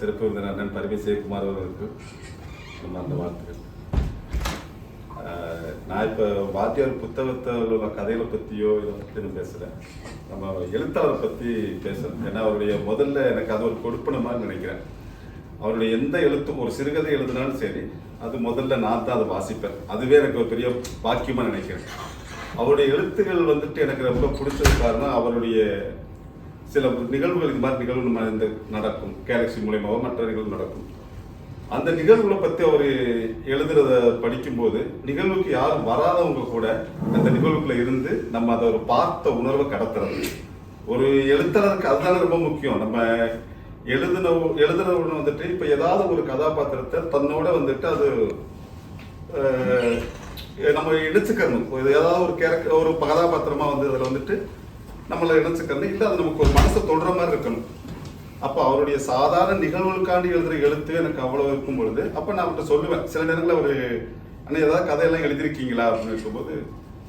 சிறப்பு விருந்தினர் அண்ணன் பரிமை சிவகுமார் அவர்களுக்கு நம்ம அந்த வாழ்த்துக்கள். நான் இப்போ வாத்தியார் புத்தகத்தில் உள்ள கதைகளை பற்றியோ இதை பற்றி நான் பேசுகிறேன் நம்ம எழுத்தாளரை பற்றி பேசுகிறேன் ஏன்னா அவருடைய முதல்ல எனக்கு அது ஒரு கொடுப்பன மாதிரி நினைக்கிறேன். அவருடைய எந்த எழுத்தும் ஒரு சிறுகதை எழுதினாலும் சரி அது முதல்ல நான் தான் அதை வாசிப்பேன். அதுவே எனக்கு ஒரு பெரிய பாக்கியமாக நினைக்கிறேன். அவருடைய எழுத்துகள் வந்துட்டு எனக்கு ரொம்ப பிடிச்சது காரணம் அவருடைய சில நிகழ்வுகள் இது மாதிரி நிகழ்வு நம்ம இந்த நடக்கும். கேலக்சி மூலயமாவோ மற்ற நிகழ்வு நடக்கும். அந்த நிகழ்வுகளை பற்றி அவர் எழுதுறத படிக்கும்போது நிகழ்வுக்கு யாரும் வராதவங்க கூட அந்த நிகழ்வுக்குள்ள இருந்து நம்ம அதை ஒரு பார்த்த உணர்வை கடத்துறது. ஒரு எழுத்தாளருக்கு அதுதானே ரொம்ப முக்கியம். நம்ம எழுதின எழுதுனவன் வந்துட்டு இப்போ ஏதாவது ஒரு கதாபாத்திரத்தை தன்னோட வந்துட்டு அது நம்ம இணைச்சுக்கணும். ஏதாவது ஒரு கேரக்டர் ஒரு கதாபாத்திரமா வந்து அதில் வந்துட்டு நம்மளை இணைச்சுக்கணும். இல்லை அது நமக்கு ஒரு மனசை தொடுற மாதிரி இருக்கணும். அப்போ அவருடைய சாதாரண நிகழ்வுகளுக்காண்டி எழுதுற எழுத்து எனக்கு அவ்வளோ இருக்கும் பொழுது அப்போ நான் அவர்கிட்ட சொல்லுவேன். சில நேரங்களில் அவர் அண்ணா ஏதாவது கதையெல்லாம் எழுதிருக்கீங்களா அப்படின்னு இருக்கும்போது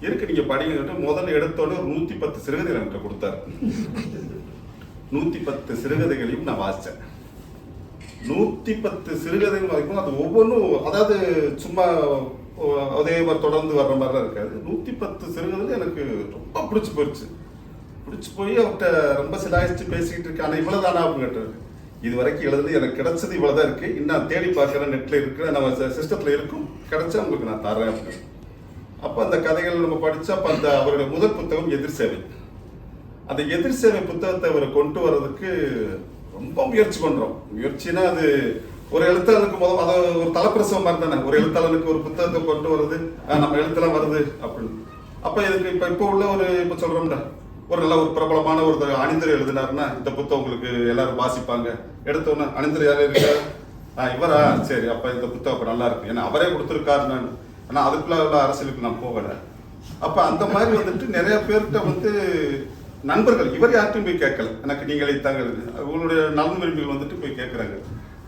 இருக்கு நீங்க படிங்க முதல்ல எடுத்தோட ஒரு நூத்தி பத்து சிறுகதைகள் என்கிட்ட கொடுத்தாரு. நூத்தி பத்து சிறுகதைகளையும் நான் வாசித்தேன் நூத்தி பத்து சிறுகதைகள் வரைக்கும் அது ஒவ்வொன்றும் அதாவது சும்மா அதே மாதிரி தொடர்ந்து வர்ற மாதிரிலாம் இருக்காது. நூத்தி பத்து சிறுகதைகள் எனக்கு ரொம்ப பிடிச்சி போயிடுச்சு பிடிச்சி போய் அவர்கிட்ட ரொம்ப சிலாயிச்சு பேசிக்கிட்டு இருக்கேன் ஆனால் இவ்வளவுதானா? அப்படின்னு கேட்டார். இது வரைக்கும் எழுதுனது எனக்கு கிடைச்சது இவ்வளவுதான் இருக்குது இன்னும் தேடி பார்க்குறேன் நெட்டில் இருக்கிற நம்ம சிஸ்டத்தில் இருக்கும். கிடைச்சா உங்களுக்கு நான் தரேன் அப்படின்னு. அப்போ அந்த கதைகள் நம்ம படித்தா அப்போ அந்த அவருடைய முதல் புத்தகம் எதிர் சேவை. அந்த எதிர் சேவை புத்தகத்தை அவரை கொண்டு வர்றதுக்கு ரொம்ப முயற்சி பண்ணுறோம் முயற்சினா அது ஒரு எழுத்தாளருக்கு முதல் அதை ஒரு தலைப்பிரசவம் மாதிரி தானே. ஒரு எழுத்தாளனுக்கு ஒரு புத்தகத்தை கொண்டு வருது நம்ம எழுத்தெல்லாம் வருது அப்படின்னு. அப்போ இதுக்கு இப்போ இப்போ உள்ள ஒரு இப்போ சொல்கிறோம்டா ஒரு நல்ல ஒரு பிரபலமான ஒரு அணிந்தர் எழுதினாருன்னா இந்த புத்தகம் உங்களுக்கு எல்லாரும் வாசிப்பாங்க. எடுத்த அணிந்தர் யாரும் இருக்கா ஆ இவரா? சரி அப்போ இந்த புத்தகம் அப்போ நல்லா இருக்கு ஏன்னா அவரே கொடுத்துருக்காரு நான். ஆனால் அதுக்குள்ள உள்ள அரசியலுக்கு நான் போகல. அப்போ அந்த மாதிரி வந்துட்டு நிறைய பேர்கிட்ட வந்து நண்பர்கள் இவர் யார்ட்டும் போய் கேட்கல. எனக்கு நீங்கள் எழுதித்தாங்க உங்களுடைய நலன் விரும்பிகள் வந்துட்டு போய் கேட்குறாங்க.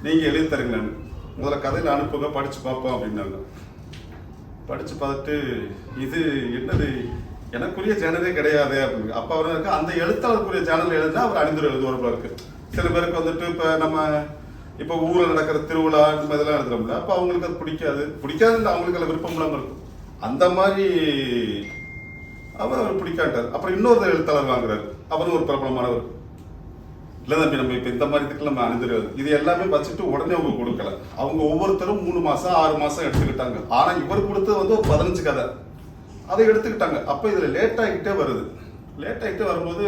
நீங்கள் எழுதி தருங்களான்னு முதல்ல கதையில் அனுப்புங்க படித்து பார்ப்போம் அப்படின்னாங்க. படித்து பார்த்துட்டு இது என்னது? எனக்குரிய சேனலே கிடையாது அப்படின்னு. அப்போ அவர் இருக்கு அந்த எழுத்தாளருக்குரிய சேனல் எழுதுனா அவர் அணிந்துரை எழுதுவார் போல இருக்கு. சில பேருக்கு வந்துட்டு இப்போ நம்ம இப்போ ஊரில் நடக்கிற திருவிழா இந்த மாதிரி எல்லாம் எழுதுறோம்ல அப்போ அவங்களுக்கு அது பிடிக்காது. பிடிக்காது இல்லை அவங்களுக்கு அதில் விருப்பம் இல்லாமல் இருக்கும். அந்த மாதிரி அவர் அவர் பிடிக்காட்டார். அப்புறம் இன்னொரு எழுத்தாளர் வாங்குறாரு. அவரும் ஒரு பிரபலமானவர். இல்லை தம்பி நம்ம இப்போ இந்த மாதிரி இதுக்கு நம்ம அணிந்துருவது இது எல்லாமே வச்சுட்டு உடனே அவங்க கொடுக்கல. அவங்க ஒவ்வொருத்தரும் மூணு மாதம் ஆறு மாதம் எடுத்துக்கிட்டாங்க. ஆனால் இவர் கொடுத்தது வந்து ஒரு பதினஞ்சு கதை. அதை எடுத்துக்கிட்டாங்க. அப்போ இதில் லேட் ஆகிட்டே வருது. லேட் ஆகிட்டே வரும்போது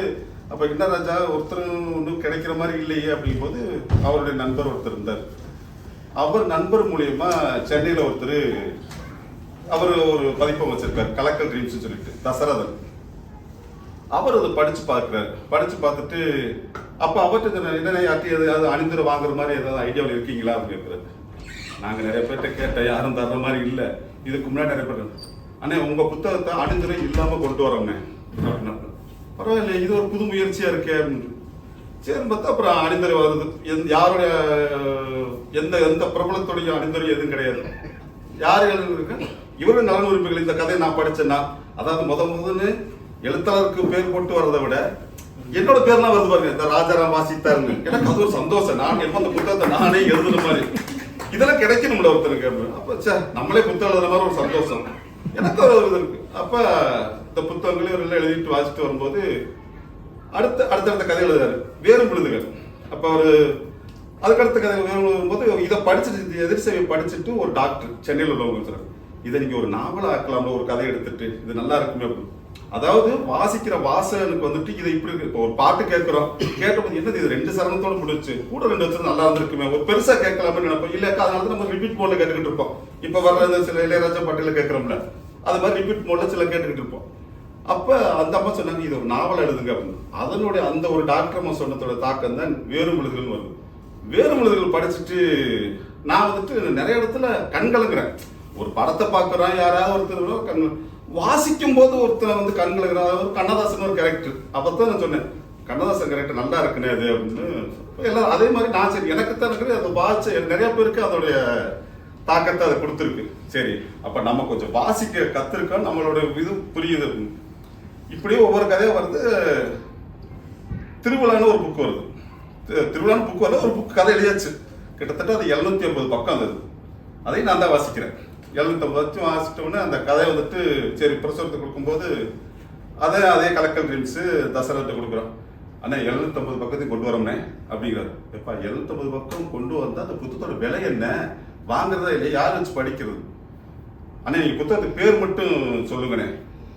அப்போ இன்னராஜா ஒருத்தர் ஒன்றும் கிடைக்கிற மாதிரி இல்லையே அப்படிங்கும்போது அவருடைய நண்பர் ஒருத்தர் இருந்தார். அவர் நண்பர் மூலியமா சென்னையில் ஒருத்தர் அவர் ஒரு பதிப்பம் வச்சிருக்காரு. கலக்கல் ட்ரீம்ஸ் சொல்லிட்டு தசரதன். அவர் அதை படிச்சு பார்க்குறாரு. படிச்சு பார்த்துட்டு அப்போ அவர்கிட்ட இந்த என்ன யார்ட்டி எதாவது அணிந்துரை வாங்குற மாதிரி ஏதாவது ஐடியாவில் இருக்கீங்களா அப்படின்னு கேட்குறாரு. நாங்கள் நிறைய பேர்கிட்ட கேட்டேன் யாரும் தர்ற மாதிரி இல்லை. இதுக்கு முன்னாடி நிறைய பேர் அண்ணே உங்க புத்தகத்தை அணிந்துரை இல்லாம கொண்டு வரோண்ணே அப்படின்னா பரவாயில்ல இது ஒரு புது முயற்சியா இருக்கே அப்படின்னு. சரி பார்த்தா அப்புறம் அணிந்துரை வருது எந்த- யாருடைய எந்த எந்த பிரபலத்துடைய அணிந்துரை எதுவும் கிடையாது. யார் எழுதுருக்கு இவரு நலன் உரிமைகள் இந்த கதையை நான் படிச்சேன்னா அதாவது முத முதன்னு எழுத்தாளருக்கு பேர் போட்டு வரதை விட என்னோட பேர்லாம் வருது பாருங்க இந்த ராஜாராம் வாசித்தாருங்க எனக்கு அது ஒரு சந்தோஷம். நான் எப்போ அந்த புத்தகத்தை நானே எழுதுன மாதிரி. இதெல்லாம் கிடைக்கணும்ல ஒருத்தருக்கு அப்படின்னு. அப்ப சே நம்மளே புத்தகம் எழுதுற மாதிரி ஒரு சந்தோஷம். எனக்கு ஒரு இது இருக்கு. அப்ப இந்த புத்தகங்களையும் எல்லாம் எழுதிட்டு வாசிட்டு வரும்போது அடுத்த அடுத்தடுத்த கதை எழுதுறாரு. வேறு விழுதுகள் அப்ப அவரு அதுக்கடுத்த கதை வேறு இதை படிச்சுட்டு எதிர் சேவை படிச்சுட்டு ஒரு டாக்டர் சென்னையில் உள்ளவங்க சொல்றாரு இதை நீங்க ஒரு நாவலாக ஆக்கலாம்னு ஒரு கதை எடுத்துட்டு இது நல்லா இருக்குமே அப்படின்னு. அதாவது வாசிக்கிற வாசகனுக்கு வந்துட்டு இதை இப்படி இருக்கு. இப்போ ஒரு பாட்டு கேட்கிறோம். கேட்டபோது என்னது இது? ரெண்டு சரணத்தோட முடிச்சு கூட ரெண்டு வச்சு நல்லா இருந்திருக்குமே. ஒரு பெருசா கேட்கலாம்னு நினைப்போம். இல்ல அதனால தான் நம்ம ரிப்பீட் மோட்ல கேட்டுக்கிட்டு இருப்போம். இப்ப வர்ற சில இளையராஜா பாட்டில கேட்கிறோம்ல. அது மாதிரி ரிப்பீட் மோட்ல சில கேட்டுக்கிட்டு இருப்போம். அப்போ அந்த அம்மா சொன்னாங்க இது ஒரு நாவல் எழுதுங்க அப்படின்னு. அதனுடைய அந்த ஒரு டாக்டர் அம்மா சொன்னதோட தாக்கம் தான் வேறு வருது. வேறு விழுதுகள் படிச்சுட்டு நான் வந்துட்டு நிறைய இடத்துல கண் கலங்குறேன். ஒரு படத்தை பார்க்குறான் யாராவது ஒருத்தர் கண் வாசிக்கும் போது ஒருத்தர் வந்து கண் கலங்குறான் அதாவது கண்ணதாசன் ஒரு கேரக்டர் அப்பதான் நான் சொன்னேன் கண்ணதாசன் கேரக்டர் நல்லா இருக்குனே அது அப்படின்னு. எல்லாம் அதே மாதிரி நான் சரி எனக்கு தான் இருக்குது அதை வாசிச்ச நிறைய பேருக்கு அதோடைய தாக்கத்தை அதை கொடுத்துருக்கு. சரி அப்ப நம்ம கொஞ்சம் வாசிக்க கத்திருக்கோம் நம்மளோட இது புரியுது. இப்படியே ஒவ்வொரு கதையும் வருது. திருவிழான்னு ஒரு புக் வருது. திருவிழான்னு புக் வரல ஒரு புக் கதை எழுதியாச்சு. கிட்டத்தட்ட அது எழுநூத்தி ஐம்பது பக்கம் இருந்தது அதையும் நான் தான் வாசிக்கிறேன். எழுநூத்தி ஐம்பது வச்சு அந்த கதையை வந்துட்டு சரி பிரசுரத்தை கொடுக்கும்போது அதே அதே கலெக்டர் ட்ரீம்ஸு தசரத்தை கொடுக்குறோம் அண்ணா எழுநூத்தம்பது பக்கத்தையும் கொண்டு வரோம்னே அப்படிங்கிறார். எப்பா எழுநூத்தம்பது பக்கம் கொண்டு வந்தால் அந்த புத்தகத்தோட விலை என்ன? வாங்குறதா இல்லையா? யார் வச்சு படிக்கிறது? அண்ணே நீங்கள் புத்தகத்துக்கு பேர் மட்டும் சொல்லுங்கண்ணே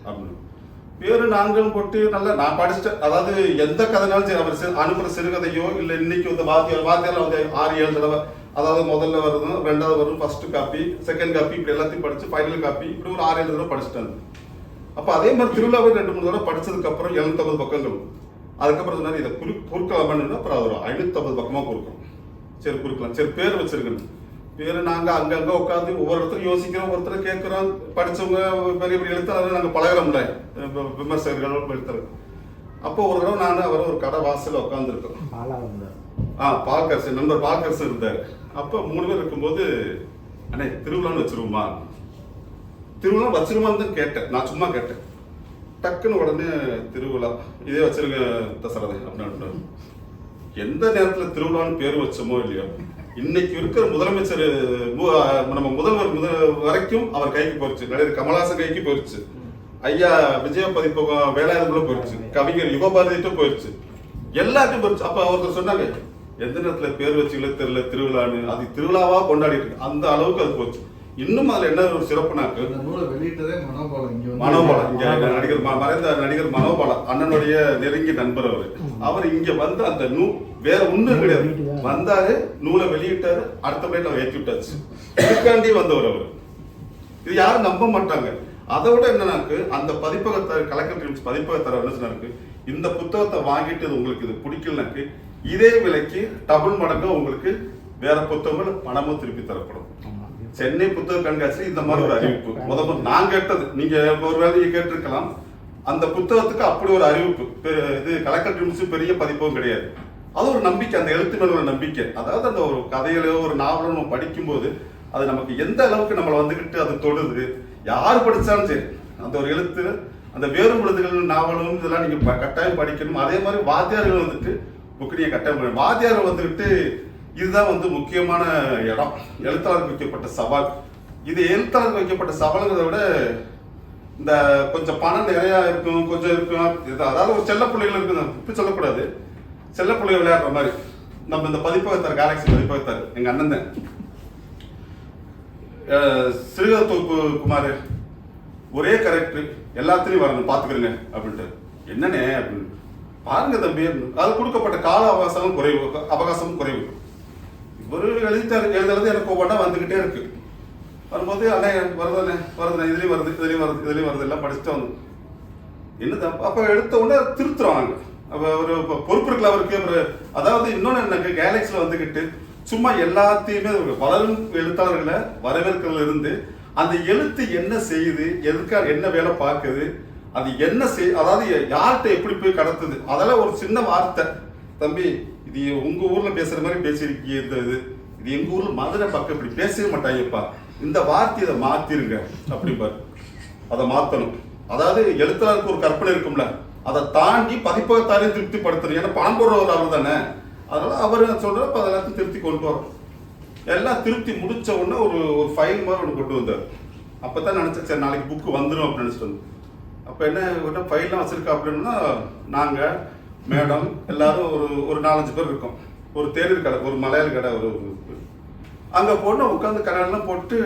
அப்படின்னு. பேர் நாங்களும் போட்டு நல்லா நான் படிச்சிட்டேன். அதாவது எந்த கதைனாலும் சரி அவர் அனுப்புகிற அனுப்புற சிறுகதையோ இல்லை இன்னைக்கு வந்து வாத்தியார் வாத்தியார் வந்து ஆறு ஏழு தடவை அதாவது முதல்ல வருது ரெண்டாவது வரும் ஃபர்ஸ்ட் காப்பி செகண்ட் காப்பி இப்படி எல்லாத்தையும் படிச்சு ஃபைனல் காப்பி இப்படி ஒரு ஆறு ஏழு தடவை படிச்சிட்டேன் அப்போ அதே மாதிரி திருவிழாவை ரெண்டு மூணு தடவை படித்ததுக்கப்புறம் எழுநூத்தம்பது பக்கங்கள். அதுக்கப்புறம் சொன்னார் இதை குறு குறுக்கலாமான்னு அப்புறம் ஒரு ஐநூத்தம்பது பக்கமாக குறுக்கும் சரி குறுக்கலாம். சரி பேர் வச்சிருக்கணும். பேர் நாங்க அங்கங்க உட்காந்து ஒவ்வொரு இடத்துலையும் யோசிக்கிறோம் ஒருத்தர் கேட்கிறோம். படிச்சவங்க பெரிய பெரிய எழுத்தாளர் நாங்க பழகிறோம்ல விமர்சகர்கள் எழுத்தர் அப்போ ஒரு தடவை நான் அவர் ஒரு கடை வாசல்ல உட்காந்துருக்கோம் ஆ பால்கரசு நண்பர் பால்கரசு இருந்தார். அப்போ மூணு பேர் இருக்கும்போது அண்ணே திருவிழான்னு வச்சிருவோமா? திருவிழா வச்சிருமான்னு தான் கேட்டேன். நான் சும்மா கேட்டேன். டக்குன்னு உடனே திருவிழா இதே வச்சிருங்க தசரதை அப்படின்னு எந்த நேரத்துல திருவிழான்னு பேர் வச்சோமோ இல்லையோ. இன்னைக்கு இருக்கிற முதலமைச்சர் மு- நம்ம முதல்வர் முதல் வரைக்கும் அவர் கைக்கு போயிருச்சு. நடிகர் கமலஹாசன் கைக்கு போயிருச்சு. ஐயா விஜய பதிப்பகம் வேலாயுதம்ல போயிருச்சு. கவிஞர் யுகபாரதிட்டும் போயிருச்சு. எல்லாத்தையும் போயிருச்சு. அப்ப ஒருத்தர் சொன்னாங்க எந்த நேரத்துல பேர் வச்சு தெரியல திருவிழான்னு. அது திருவிழாவா கொண்டாடிட்டு அந்த அளவுக்கு அது போச்சு. இன்னும் அதுல என்ன ஒரு சிறப்புனாக்கு நூலை வெளியிட்டதே மனோபாலம் இங்க நடிகர் மறைந்த நடிகர் மனோபாலா அண்ணனுடைய நெருங்கிய நண்பர் அவர். அவர் இங்க வந்து அந்த நூ வேற ஒண்ணும் கிடையாது. வந்தாரு நூலை வெளியிட்டாரு அடுத்த பிளேட் அவர் ஏற்றி விட்டாச்சு. இதுக்காண்டி வந்தவர் அவர். இது யாரும் நம்ப மாட்டாங்க. அதை விட என்னன்னாக்கு அந்த பதிப்பகத்தார் கலெக்டர் பதிப்பகத்தார் என்ன சொன்னாருக்கு இந்த புத்தகத்தை வாங்கிட்டு உங்களுக்கு இது பிடிக்கலனாக்கு இதே விலைக்கு டபுள் மடங்கு உங்களுக்கு வேற புத்தகங்கள் பணமும் திருப்பி தரப்படும். சென்னை புத்தக கண்காட்சியில் இந்த மாதிரி ஒரு அறிவிப்பு. முதல்ல நான் கேட்டது. நீங்க ஒரு வேலையை கேட்டிருக்கலாம். அந்த புத்தகத்துக்கு அப்படி ஒரு அறிவிப்பு. இது கலெக்டர் ட்ரீம்ஸ் பெரிய பதிப்பும் கிடையாது. அது ஒரு நம்பிக்கை. அந்த எழுத்து மேல ஒரு நம்பிக்கை. அதாவது அந்த ஒரு கதையிலோ ஒரு நாவலோ நம்ம படிக்கும்போது அது நமக்கு எந்த அளவுக்கு நம்மளை வந்துகிட்டு அது தொடுது யார் படித்தாலும் சரி. அந்த ஒரு எழுத்து அந்த வேறும் எழுதுகள் நாவலும் இதெல்லாம் நீங்கள் கட்டாயம் படிக்கணும். அதே மாதிரி வாத்தியார்கள் வந்துட்டு புக்கு நீங்கள் கட்டாயம் வாத்தியார்கள் வந்துக்கிட்டு இதுதான் வந்து முக்கியமான இடம். எழுத்தாளருக்கு வைக்கப்பட்ட சவால். இது எழுத்தாளருக்கு வைக்கப்பட்ட சவாலுங்கிறத விட இந்த கொஞ்சம் பணம் நிறையா இருக்கும் கொஞ்சம் இருக்கும். அதாவது ஒரு செல்ல பிள்ளைகள் இருக்குது இப்படி சொல்லக்கூடாது. செல்ல பிள்ளைகள் விளையாடுற மாதிரி. நம்ம இந்த பதிப்பகத்தார் கேலக்சி பதிப்பகத்தார் எங்க அண்ணன் தான். சிறுகதை தொகுப்பு குமார் ஒரே கரெக்டர் எல்லாத்திலையும் வரணும் பாத்துக்கிறேங்க அப்படின்ட்டு. என்னண்ணே அப்படின்னு. பாருங்க தம்பி அது கொடுக்கப்பட்ட கால அவகாசமும் குறைவு அவகாசமும் குறைவு. இவரு எழுதி எழுதுறது எனக்கு ஒவ்வொன்றா வந்துக்கிட்டே இருக்கு. வரும்போது அண்ணே வருதுண்ணே வருதுண்ணே இதுலேயும் வருது இதுலேயும் வருது இதுலேயும் வருது எல்லாம் படிச்சுட்டு வந்து. என்ன தப்பு அப்போ எடுத்த உடனே திருத்துறாங்க அப்போ ஒரு பொறுப்பு இருக்கல அவருக்கு ஒரு அதாவது இன்னொன்று எனக்கு கேலக்ஸில் வந்துக்கிட்டு சும்மா எல்லாத்தையுமே ஒரு வளரும் எழுத்தாளர்களை வரவேற்கிறதுல இருந்து அந்த எழுத்து என்ன செய்யுது எதுக்காக என்ன வேலை பார்க்குது அது என்ன செய் அதாவது யார்கிட்ட எப்படி போய் கடத்துது? அதெல்லாம் ஒரு சின்ன வார்த்தை. தம்பி இது உங்க ஊர்ல பேசுற மாதிரி பேசியிருக்கீங்க இந்த இது. இது எங்க ஊர்ல மதுரை பக்கம் இப்படி பேசவே மாட்டாங்கப்பா இந்த வார்த்தையை இதை மாத்திருங்க. அப்படிம்பாரு அதை மாத்தணும். அதாவது எழுத்தாளருக்கு ஒரு கற்பனை இருக்கும்ல. அதை தாண்டி பதிப்பகத்தாரையும் திருப்திப்படுத்தணும். ஏன்னா பணம் போடுறவர் அவர் தானே. அதனால அவர் சொல்றப்ப அதை எல்லாத்தையும் திருப்தி கொண்டு வரோம் எல்லாம் திருப்தி முடிச்ச உடனே ஒரு ஒரு ஃபைல் மாதிரி ஒன்று கொண்டு வந்தார். அப்பதான் நினைச்சேன் சரி நாளைக்கு புக்கு வந்துடும் அப்படின்னு நினச்சிட்டு வந்தேன் அப்போ என்ன ஃபைல்லாம் வச்சிருக்கா அப்படின்னா நாங்கள் மேடம் எல்லாரும் ஒரு ஒரு நாலஞ்சு பேர் இருக்கோம். ஒரு தேநீர் கடை ஒரு மலையாள கடை ஒரு அங்கே போனால் பொண்ணு உட்காந்து கடையெல்லாம் போட்டு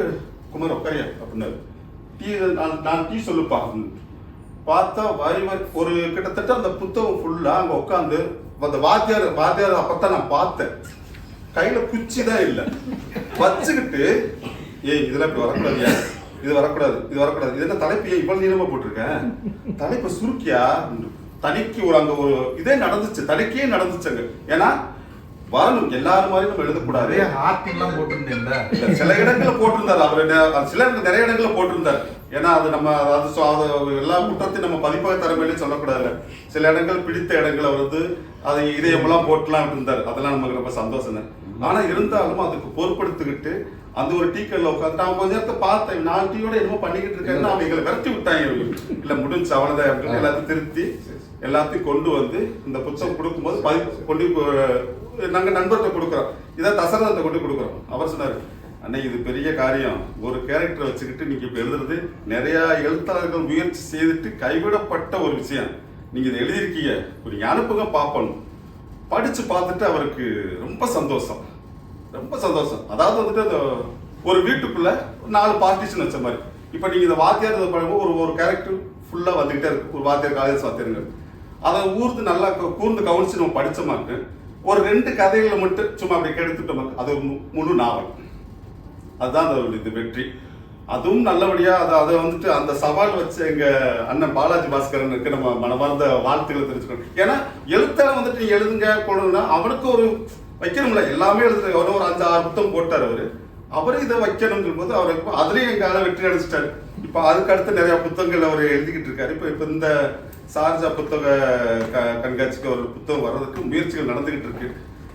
குமார் உட்காரியா அப்படின்னாரு. டீ நான் நான் டீ சொல்லுப்பா பார்த்தா வரி வரி ஒரு கிட்டத்தட்ட அந்த புத்தகம் ஃபுல்லாக அங்கே உட்காந்து அந்த வாத்தியார் வாத்தியார் அப்பத்தான் நான் பார்த்தேன். கையில் குச்சி தான் இல்லை. வச்சுக்கிட்டு ஏய் இதெல்லாம் இப்படி வரக்கூடாது இது வரக்கூடாது இது வரக்கூடாது. இது என்ன தலைப்பு? ஏன் இவ்வளவு நீளமாக போட்டிருக்கேன் தலைப்பு சுருக்கியா? தனிக்கு ஒரு அங்க ஒரு இதே நடந்துச்சு தனிக்கே நடந்துச்சுங்க ஏன்னா வரணும் எல்லாரும் மாதிரி நம்ம எழுதக்கூடாது. ஆர்டிங்லாம் போட்டிருந்தேன்ல. இல்ல, சில இடங்கள்ல போட்டிருந்தாரு. அவர் சில இடத்துல நிறைய இடங்கள்ல போட்டிருந்தாரு. ஏன்னா அது நம்ம அது எல்லா குற்றத்தையும் நம்ம பதிப்பக தரமையிலே சொல்லக்கூடாது. சில இடங்கள் பிடித்த இடங்களை வந்து அது இதயமெல்லாம் போட்டுலாம் இருந்தாரு அதெல்லாம் நமக்கு ரொம்ப சந்தோஷம் தான் ஆனா இருந்தாலும் அதுக்கு பொறுப்படுத்திக்கிட்டு அந்த ஒரு டீ உட்காந்து நான் கொஞ்ச நேரத்தை பார்த்தேன். நாலு டீயோட என்னமோ பண்ணிக்கிட்டு இருக்காங்க அவன் எங்களை விரட்டி விட்டாங்க இவங்க. இல்ல முடிஞ்சு அவ்வளவுதான் அப்படின்னு எல்லாத்தையும் திருத்தி எல்லாத்தையும் கொண்டு வந்து இந்த புத்தகம் கொடுக்கும்போது பதி கொண்டு நாங்க நண்பர்கிட்ட கொடுக்குறோம். இதான் தசரதத்தை கொண்டு கொடுக்குறோம். அவர் சொன்னாரு அண்ணே இது பெரிய காரியம். ஒரு கேரக்டரை வச்சுக்கிட்டு நீங்க இப்ப எழுதுறது நிறைய எழுத்தாளர்கள் முயற்சி செய்துட்டு கைவிடப்பட்ட ஒரு விஷயம். நீங்க இதை எழுதியிருக்கீங்க. ஒரு அனுப்புங்க பார்ப்போம். படிச்சு பார்த்துட்டு அவருக்கு ரொம்ப சந்தோஷம். ரொம்ப சந்தோஷம். அதாவது வந்துட்டு அந்த ஒரு வீட்டுக்குள்ள நாலு பார்ட்டிஷன் வச்ச மாதிரி. இப்போ நீங்க இந்த வாத்தியார் இதை பண்ணும்போது ஒரு ஒரு கேரக்டர் ஃபுல்லா வந்துகிட்டே இருக்கு. ஒரு வாத்தியார் காலேஜ் வாத்தியாருங்க அதை ஊர்ந்து நல்லா கூர்ந்து கவனிச்சு நம்ம படிச்சோமாக்கு ஒரு ரெண்டு கதைகளை மட்டும் சும்மா அப்படி கெடுத்துட்டோம் அது மு- முழு நாவல். அதுதான் அந்த இது வெற்றி. அதுவும் நல்லபடியா அதை அதை வந்துட்டு அந்த சவால் வச்சு எங்க அண்ணன் பாலாஜி பாஸ்கரனுக்கு நம்ம மனமார்ந்த வாழ்த்துக்களை தெரிஞ்சுக்கணும் ஏன்னா எழுத்தாளர் வந்துட்டு நீங்க எழுதுங்க போடணும்னா அவனுக்கு ஒரு வைக்கணும்ல எல்லாமே எழுதுற ஒரு ஒரு அஞ்சு ஆறு புத்தகம் போட்டார் அவரு. அவரு இதை வைக்கணுங்கும் போது அவர் இப்போ அதுலயும் எங்க வெற்றி அடிச்சிட்டாரு இப்போ அதுக்கு அடுத்து நிறைய புத்தகங்கள் அவர் எழுதிக்கிட்டு இருக்காரு. இப்போ இப்போ இந்த சார்ஜா புத்தக க- கண்காட்சிக்கு ஒரு புத்தகம் வர்றதுக்கு முயற்சிகள் நடந்துகிட்டு இருக்கு.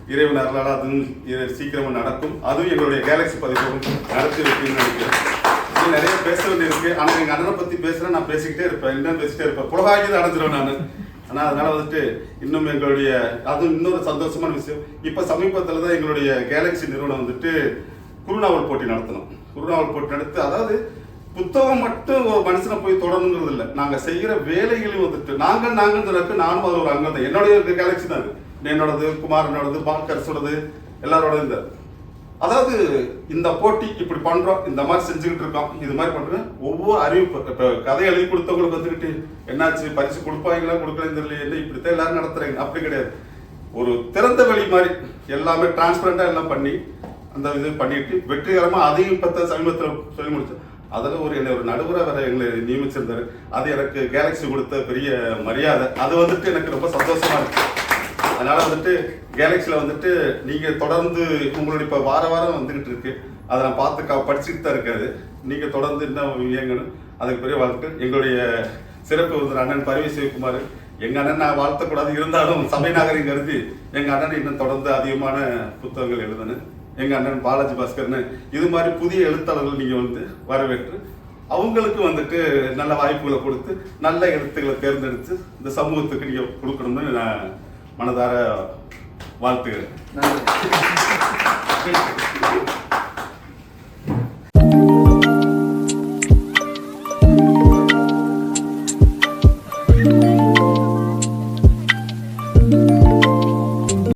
இறைவன் அருளால் அதுவும் சீக்கிரமாக நடக்கும். அதுவும் எங்களுடைய கேலக்ஸி பதிப்பகம் நடத்தி வைக்கணும்னு நினைக்கிறேன். நிறைய பேச வேண்டியிருக்கு. ஆனால் எங்கள் அண்ணனை பற்றி பேசுகிறேன் நான் பேசிக்கிட்டே இருப்பேன். என்ன பேசிட்டே இருப்பேன். புலகாய்க்கு தான் அடைஞ்சிருவேன் நான். ஆனால் அதனால் வந்துட்டு இன்னும் எங்களுடைய அது இன்னொரு சந்தோஷமான விஷயம். இப்போ சமீபத்தில் தான் எங்களுடைய கேலக்ஸி நிறுவனம் வந்துட்டு குருநாவல் போட்டி நடத்தணும். குருநாவல் போட்டி நடத்தி அதாவது புத்தகம் மட்டும் ஒரு மனுஷனை போய் தொடரணுங்கிறது இல்லை. நாங்கள் செய்கிற வேலைகளையும் வந்துட்டு நாங்கள் நாங்கன்றதுக்கு நானும் அது ஒரு அங்கம் தான் என்னுடைய கேலக்ஸி தான் அது என்னோடது குமாரனோடது பால்கரசோடது எல்லாரோட இந்த. அதாவது இந்த போட்டி இப்படி பண்றோம் இந்த மாதிரி செஞ்சுக்கிட்டு இருக்கோம் இது மாதிரி பண்றோம் ஒவ்வொரு அறிவிப்பு. இப்போ கதை எழுதி கொடுத்தவங்களுக்கு வந்துக்கிட்டு என்னாச்சு? பரிசு கொடுப்பாங்களா? கொடுக்கலன்னு தெரியல என்ன இப்படித்தான் எல்லாரும் நடத்துறாங்க? அப்படி கிடையாது. ஒரு திறந்த வழி மாதிரி எல்லாமே டிரான்ஸ்பரண்டா எல்லாம் பண்ணி அந்த இது பண்ணிட்டு வெற்றிகரமா அதையும் இப்ப சமீபத்தில் சொல்லி முடிச்சோம் அதில் ஒரு என்னை ஒரு நடுவராக வேற எங்களை நியமிச்சிருந்தாரு. அது எனக்கு கேலக்ஸி கொடுத்த பெரிய மரியாதை. அது வந்துட்டு எனக்கு ரொம்ப சந்தோஷமா இருக்கு. அதனால் வந்துட்டு கேலக்ஸியில் வந்துட்டு நீங்கள் தொடர்ந்து உங்களுடைய இப்போ வார வாரம் வந்துக்கிட்டு இருக்கு. அதை நான் பார்த்து க- படிச்சுட்டு தான் இருக்காது நீங்கள் தொடர்ந்து இன்னும் இயங்கணும்? அதுக்கு பெரிய வாழ்த்து எங்களுடைய சிறப்பு விருந்தினர் அண்ணன் பரவி சிவகுமார். எங்கள் அண்ணன் நான் வாழ்த்தக்கூடாது இருந்தாலும் சபை நாகரிகம் கருதி எங்கள் அண்ணன் இன்னும் தொடர்ந்து அதிகமான புத்தகங்கள் எழுதணும் எங்கள் அண்ணன் பாலாஜி பாஸ்கர்னு இது மாதிரி புதிய எழுத்தாளர்கள் நீங்கள் வந்து வரவேற்று அவங்களுக்கு வந்துட்டு நல்ல வாய்ப்புகளை கொடுத்து நல்ல எழுத்துக்களை தேர்ந்தெடுத்து இந்த சமூகத்துக்கு நீங்கள் கொடுக்கணும்னு நான் மனதார வாழ்த்துகிறேன்